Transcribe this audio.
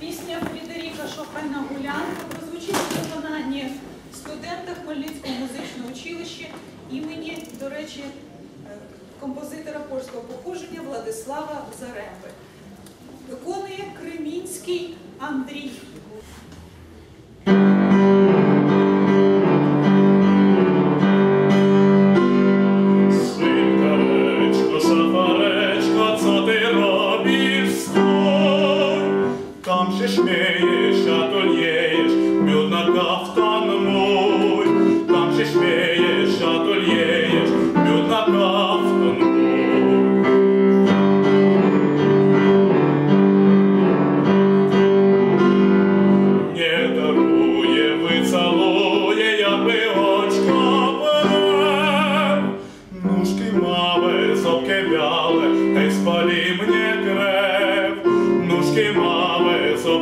Пісня Фрідеріка Шопена Гулянка прозвучить у виконанні студента Хмельницького музичного училища імені, до речі, е, композитора польського походження Владислава Заремби. Виконує Кремінський Андрій. Tam się śmiejesz, a to lejesz, miód na kaftan mój. Tam się śmiejesz, a to lejesz, miód na kaftan mój. Nie daruję,